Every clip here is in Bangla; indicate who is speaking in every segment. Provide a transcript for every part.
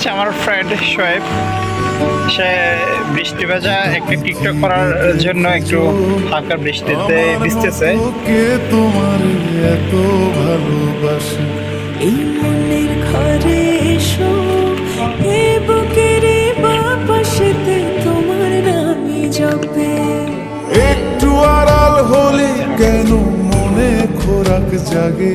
Speaker 1: হচ্ছে আমার ফ্রেন্ড শোয়েব সে বৃষ্টি ভেজা একটা টিকটক করার জন্য একটু হালকা বৃষ্টিতে ভিজতেছে।
Speaker 2: তোমার এত ভালোবাসে।
Speaker 3: এই মনের ঘরে এসো, এ বুকের বাপাশেতে তোমার নামই জপে
Speaker 2: একটু আড়াল হলে কেন মনে খোরাক জাগে?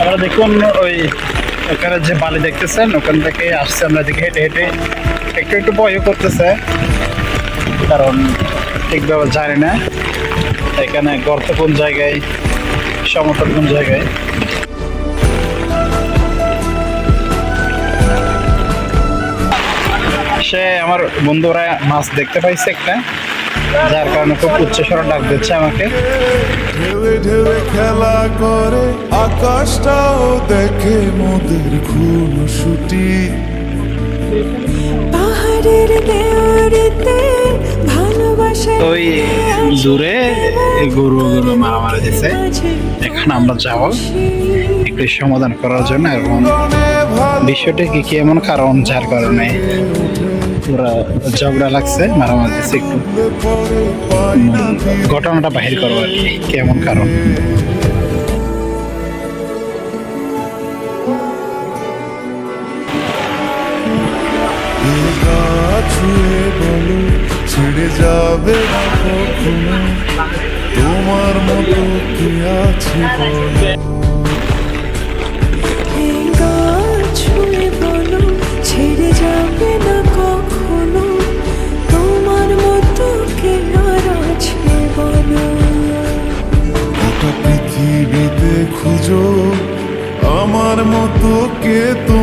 Speaker 1: আমরা দেখুন ওই ওখানে যে বালি দেখতেছেন, ওখান থেকে আসছে, আমরা যে হেঁটে হেঁটে একটু একটু ভয়ও করতেছে, কারণ ঠিকভাবে জানি না এখানে গর্ত কোন জায়গায় সমতল কোন জায়গায়। সে আমার বন্ধুরা মাছ দেখতে পাইছে একটা যার কারণে খুব উচ্চস্বর ডাক দিচ্ছে আমাকে।
Speaker 2: ঢেউে ঢেউে খেলা করে আকাশটাও দেখে মোদের খুন ছুটি।
Speaker 3: পাহাড়ের দেওয়ারিতে ভালোবাসা
Speaker 1: ওই দূরে গরু গরু মারামারি দিছে এখানে আমরা যাব একটু সমাধান করার জন্য এবং বিষয়টা কি কি এমন কারণ যার কারণে ঝগড়া লাগছে, মারামারি একটু। ঘটনাটা বাহির করব আর কি, কেমন কারণ?
Speaker 2: ছুঁয়ে যাবে তোমার মতো কি আছে বুকে তুমি